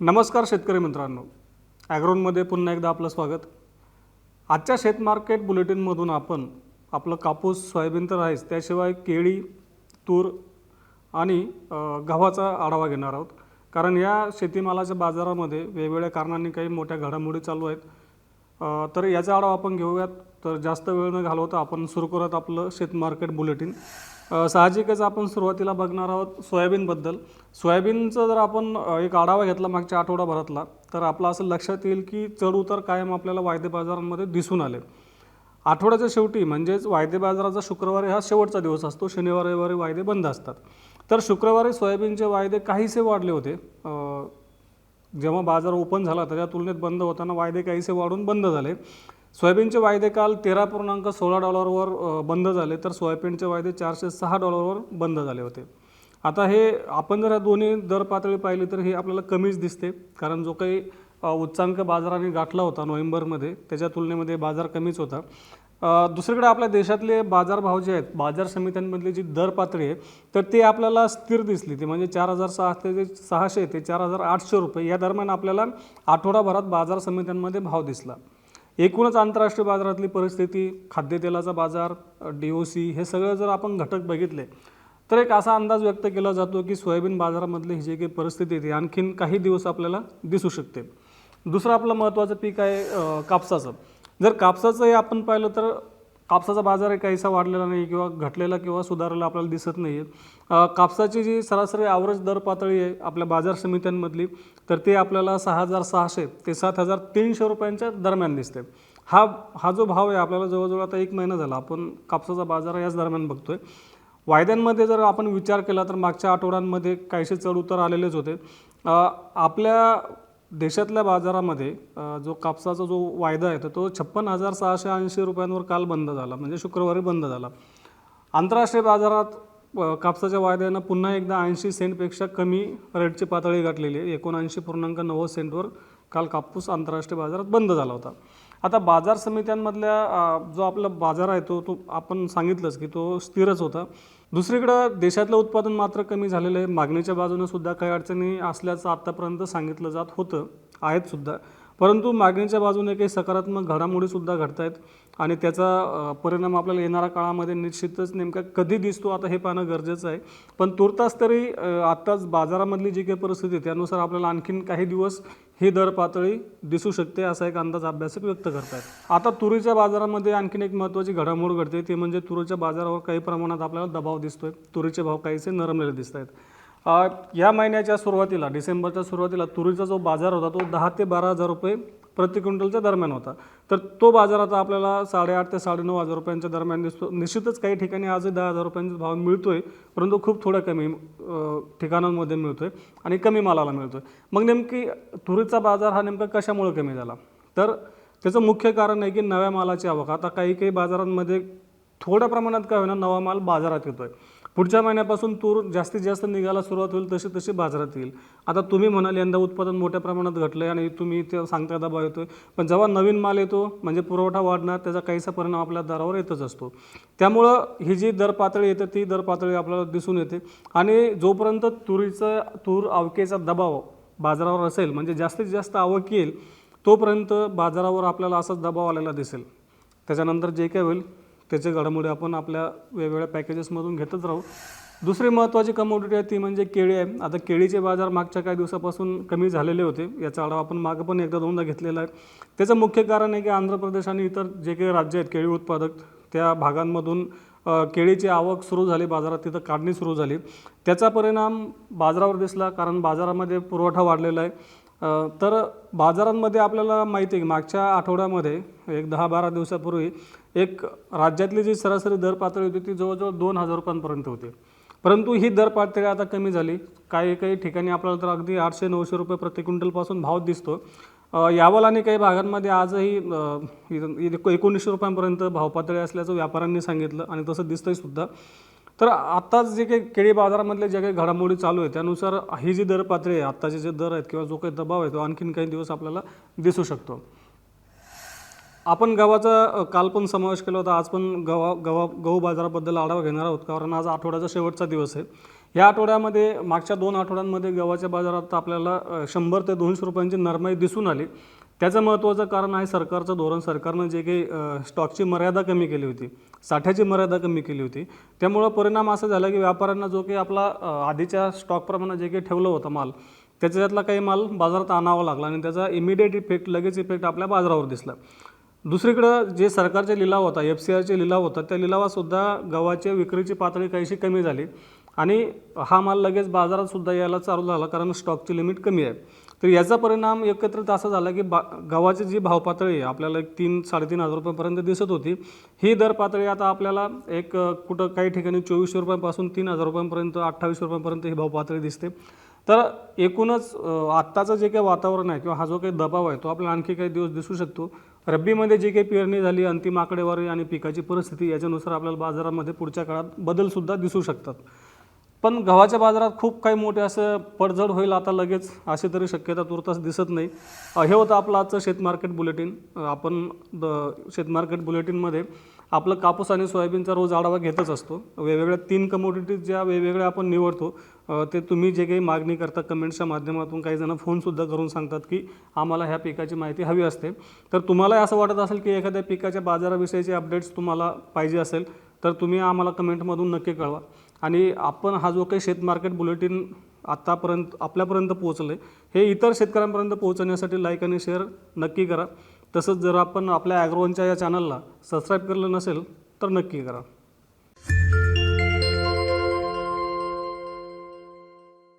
नमस्कार शेतकरी मित्रांनो. ॲग्रोनमध्ये पुन्हा एकदा आपलं स्वागत. आजच्या शेतमार्केट बुलेटिनमधून आपण आपलं कापूस सोयाबीन तर आहेच त्याशिवाय केळी तूर आणि गव्हाचा आढावा घेणार आहोत. कारण या शेतीमालाच्या बाजारामध्ये वेगवेगळ्या कारणांनी काही मोठ्या घडामोडी चालू आहेत. तर याचा आढावा आपण घेऊयात. तर जास्त वेळ न घालवता आपण सुरू करत आपलं शेतमार्केट बुलेटिन. साहजिकच आपण सुरुवातीला बघणार आहोत सोयाबीनबद्दल. सोयाबीनचं जर आपण एक आढावा घेतला मागच्या आठवडाभरातला तर आपलं असं लक्षात येईल की चढउतार कायम आपल्याला वायदे बाजारांमध्ये दिसून आले. आठवड्याच्या शेवटी म्हणजेच वायदे बाजाराचा शुक्रवारी हा शेवटचा दिवस असतो. शनिवार रविवारी वायदे बंद असतात. तर शुक्रवारी सोयाबीनचे वायदे काहीसे वाढले होते? जेव्हा बाजार ओपन झाला त्याच्या तुलनेत बंद होताना वायदे काहीसे वाढून बंद झाले. सोयाबीनचे वायदे काल तेरा पूर्णांक सोळा डॉलरवर बंद झाले तर सोयाबीनचे वायदे चारशे सहा डॉलरवर बंद झाले होते. आता हे आपण जर या दोन्ही दर पातळी पाहिली तर हे आपल्याला कमीच दिसते. कारण जो काही उच्चांक बाजाराने गाठला होता नोव्हेंबरमध्ये त्याच्या तुलनेमध्ये बाजार कमीच होता. दुसरीकडे आपल्या देशातले बाजारभाव जे आहेत बाजार समित्यांमधली जी दर पातळी आहे तर ते आपल्याला स्थिर दिसली ती. म्हणजे चार हजार सहा ते सहाशे ते चार हजार आठशे रुपये या दरम्यान आपल्याला आठवडाभरात बाजार समित्यांमध्ये भाव दिसला. एकूणच आंतरराष्ट्रीय बाजारातली परिस्थिती खाद्यतेलाचा बाजार डी ओ सी हे सगळं जर आपण घटक बघितले तर एक असा अंदाज व्यक्त केला जातो की सोयाबीन बाजारामधली ही जी काही परिस्थिती ती आणखीन काही दिवस आपल्याला दिसू शकते. दुसरं आपलं महत्त्वाचं पीक आहे कापसाचं. जर कापसाचंही आपण पाहिलं तर कापसाचा बाजार काहीसा वाढलेला नाही किंवा घटलेला किंवा सुधारलेला आपल्याला दिसत नाही आहे कापसाची जी सरासरी आवरेज दर पातळी आहे आपल्या बाजार समित्यांमधली तर ते आपल्याला सहा हजार सहाशे ते सात हजार तीनशे रुपयांच्या दरम्यान दिसते हा हा जो भाव आहे आपल्याला जवळजवळ आता एक महिना झाला आपण कापसाचा बाजार याच दरम्यान बघतोय. वायद्यांमध्ये जर आपण विचार केला तर मागच्या आठवड्यांमध्ये काहीसे चढउतार आलेलेच होते. आपल्या देशातल्या बाजारामध्ये जो कापसाचा जो वायदा आहे तर तो छप्पन हजार सहाशे ऐंशी रुपयांवर काल बंद झाला म्हणजे शुक्रवारी बंद झाला. आंतरराष्ट्रीय बाजारात कापसाच्या वायद्यानं पुन्हा एकदा ऐंशी सेंटपेक्षा कमी रेटची पातळी गाठलेली आहे. एकोणऐंशी पूर्णांक नव्वद सेंटवर काल कापूस आंतरराष्ट्रीय बाजारात बंद झाला होता. आता बाजार समित्यांमधल्या जो आपला बाजार आहे तो तो आपण सांगितलंच की तो स्थिरच होता. दुसरीकडं देशातलं उत्पादन मात्र कमी झालेलं आहे. मागणीच्या बाजूने सुद्धा काही अडचणी असल्याचं आत्तापर्यंत सांगितलं जात होतं. आहेत सुद्धा. परंतु मागणीच्या बाजूने काही सकारात्मक घडामोडीसुद्धा घडत आहेत आणि त्याचा परिणाम आपल्याला येणाऱ्या काळामध्ये निश्चितच नेमका कधी दिसतो आता हे पाहणं गरजेचं आहे. पण तुर्तास तरी आत्ताच बाजारामधली जी काही परिस्थिती आहे त्यानुसार आपल्याला आणखीन काही दिवस ही दर पातळी दिसू शकते असा एक अंदाज अभ्यासक व्यक्त करतात आता तुरीच्या बाजारामध्ये आणखीन एक महत्त्वाची घडामोड घडते ती म्हणजे तुरीच्या बाजारावर काही प्रमाणात आपल्याला दबाव दिसतोय. तुरीचे भाव काहीसे नरमलेले दिसत आहेत ह्या या महिन्याच्या सुरुवातीला डिसेंबरच्या सुरुवातीला तुरीचा जो बाजार होता तो दहा ते बारा हजार रुपये प्रति क्विंटलच्या दरम्यान होता. तर तो बाजार आता आपल्याला साडेआठ ते साडेनऊ हजार रुपयांच्या दरम्यान दिसतो. निश्चितच काही ठिकाणी आजही दहा हजार रुपयांचा भाव मिळतो आहे परंतु खूप थोड्या कमी ठिकाणांमध्ये मिळतो आहे आणि कमी मालाला मिळतो आहे मग नेमकी तुरीचा बाजार हा नेमका कशामुळे कमी झाला? तर त्याचं मुख्य कारण आहे की नव्या मालाची आवक. आता काही काही बाजारांमध्ये थोड्या प्रमाणात काय होईना नवा माल बाजारात येतो आहे पुढच्या महिन्यापासून तूर जास्तीत जास्त निघायला सुरुवात होईल तशी तशी बाजारात येईल. आता तुम्ही म्हणाल यंदा उत्पादन मोठ्या प्रमाणात घटलं आहे आणि तुम्ही ते सांगता दबाव आहे पण जेव्हा नवीन माल येतो म्हणजे पुरवठा वाढणार त्याचा काहीसा परिणाम आपल्या दरावर येतच असतो. त्यामुळं ही जी दर पातळी येते ती दर पातळी आपल्याला दिसून येते. आणि जोपर्यंत तुरीचं तूर आवकेचा दबाव बाजारावर असेल म्हणजे जास्तीत जास्त आवक येईल तोपर्यंत बाजारावर आपल्याला असाच दबाव आलेला दिसेल. त्याच्यानंतर जे काय होईल त्याचे घडामोडी आपण आपल्या वेगवेगळ्या पॅकेजेसमधून घेतच राहू. दुसरी महत्त्वाची कमोडिटी आहे ती म्हणजे केळी आहे. आता केळीचे बाजार मागच्या काही दिवसापासून कमी झालेले होते. याचा आढावा आपण मागं पण एकदा दोनदा घेतलेला आहे. त्याचं मुख्य कारण आहे की आंध्र प्रदेश आणि इतर जे काही राज्य आहेत केळी उत्पादक त्या भागांमधून केळीची आवक सुरू झाली बाजारात तिथं काढणी सुरू झाली. त्याचा परिणाम बाजारावर दिसला कारण बाजारामध्ये पुरवठा वाढलेला आहे. तर बाजारांमध्ये आपल्याला माहिती आहे की मागच्या आठवड्यामध्ये एक दहा बारा दिवसापूर्वी एक राज्यातली जी सरासरी दर पातळी होती ती जवळजवळ दोन हजार रुपयांपर्यंत होती. परंतु ही दर पातळी आता कमी झाली. काही काही ठिकाणी आपल्याला तर अगदी आठशे नऊशे रुपये प्रति क्विंटलपासून भाव दिसतो. यावल आणि काही भागांमध्ये आजही एकोणीसशे रुपयांपर्यंत भाव पातळी असल्याचं व्यापाऱ्यांनी सांगितलं आणि तसं दिसतंय सुद्धा. तर आत्ताच जे काही केळी बाजारामधले जे काही घडामोडी चालू आहे त्यानुसार ही जी दर पातळी आहे आत्ताचे जे दर आहेत किंवा जो काही दबाव आहे तो आणखीन काही दिवस आपल्याला दिसू शकतो. आपण गव्हाचा काल पण समावेश केला होता आज पण गव्हा गव्हा गहू बाजाराबद्दल आढावा घेणार आहोत कारण आज आठवड्याचा शेवटचा दिवस आहे. या आठवड्यामध्ये मागच्या दोन आठवड्यांमध्ये गव्हाच्या बाजारात आपल्याला शंभर ते दोनशे रुपयांची नरमाई दिसून आली. त्याचं महत्त्वाचं कारण आहे सरकारचं धोरण. सरकारनं जे काही स्टॉकची मर्यादा कमी केली होती साठ्याची मर्यादा कमी केली होती त्यामुळं परिणाम असा झाला की व्यापाऱ्यांना जो काही आपला आधीच्या स्टॉकप्रमाणे जे काही ठेवलं होतं माल त्याच्यातला काही माल बाजारात आणावा लागला आणि त्याचा इमिडिएट इफेक्ट लगेच इफेक्ट आपल्या बाजारावर दिसला. दुसरीकडं जे सरकारचे लिलाव होता एफ सी आरचे लिलाव होता त्या लिलावातसुद्धा गव्हाच्या विक्रीची पातळी काहीशी कमी झाली. आणि हा माल लगेच बाजारातसुद्धा यायला चालू झाला कारण स्टॉकची लिमिट कमी आहे. तर याचा परिणाम एकत्रित असा झाला की बा गव्हाची जी भाव पातळी आहे आपल्याला एक तीन साडेतीन हजार रुपयापर्यंत दिसत होती. ही दर पातळी आता आपल्याला एक कुठं काही ठिकाणी चोवीसशे रुपयांपासून तीन हजार रुपयांपर्यंत अठ्ठावीसशे रुपयांपर्यंत ही भाव पातळी दिसते. तर एकूणच आत्ताचं जे काही वातावरण आहे किंवा हा जो काही दबाव आहे तो आपल्याला आणखी काही दिवस दिसू शकतो. रब्बीमध्ये जी काही पेरणी झाली अंतिम आकडेवारी आणि पिकाची परिस्थिती याच्यानुसार आपल्याला बाजारामध्ये पुढच्या काळात बदलसुद्धा दिसू शकतात. पण गव्हाच्या बाजारात खूप काही मोठे असं पडझड होईल आता लगेच अशी तरी शक्यता तुर्तास दिसत नाही. हे होतं आपलं आजचं शेत मार्केट बुलेटिन. आपण द शेतमार्केट बुलेटिनमध्ये आपलं कापूस आणि सोयाबीनचा रोज आढावा घेतच असतो. वेगवेगळ्या तीन कमोडिटीज ज्या वेगवेगळ्या आपण निवडतो ते तुम्ही जे काही मागणी करता कमेंट्सच्या माध्यमातून काही जण फोनसुद्धा करून सांगतात की आम्हाला ह्या पिकाची माहिती हवी असते. तर तुम्हाला असं वाटत असेल की एखाद्या पिकाच्या बाजाराविषयीचे अपडेट्स तुम्हाला पाहिजे असेल तर तुम्ही आम्हाला कमेंटमधून नक्की कळवा. आणि आपण हा जो काही शेत मार्केट बुलेटिन आत्तापर्यंत आपल्यापर्यंत पोहोचलं आहे हे इतर शेतकऱ्यांपर्यंत पोहोचण्यासाठी लाईक आणि शेअर नक्की करा. तसंच जर आपण आपल्या ॲग्रोवनच्या या चॅनलला सबस्क्राईब केलं नसेल तर नक्की करा.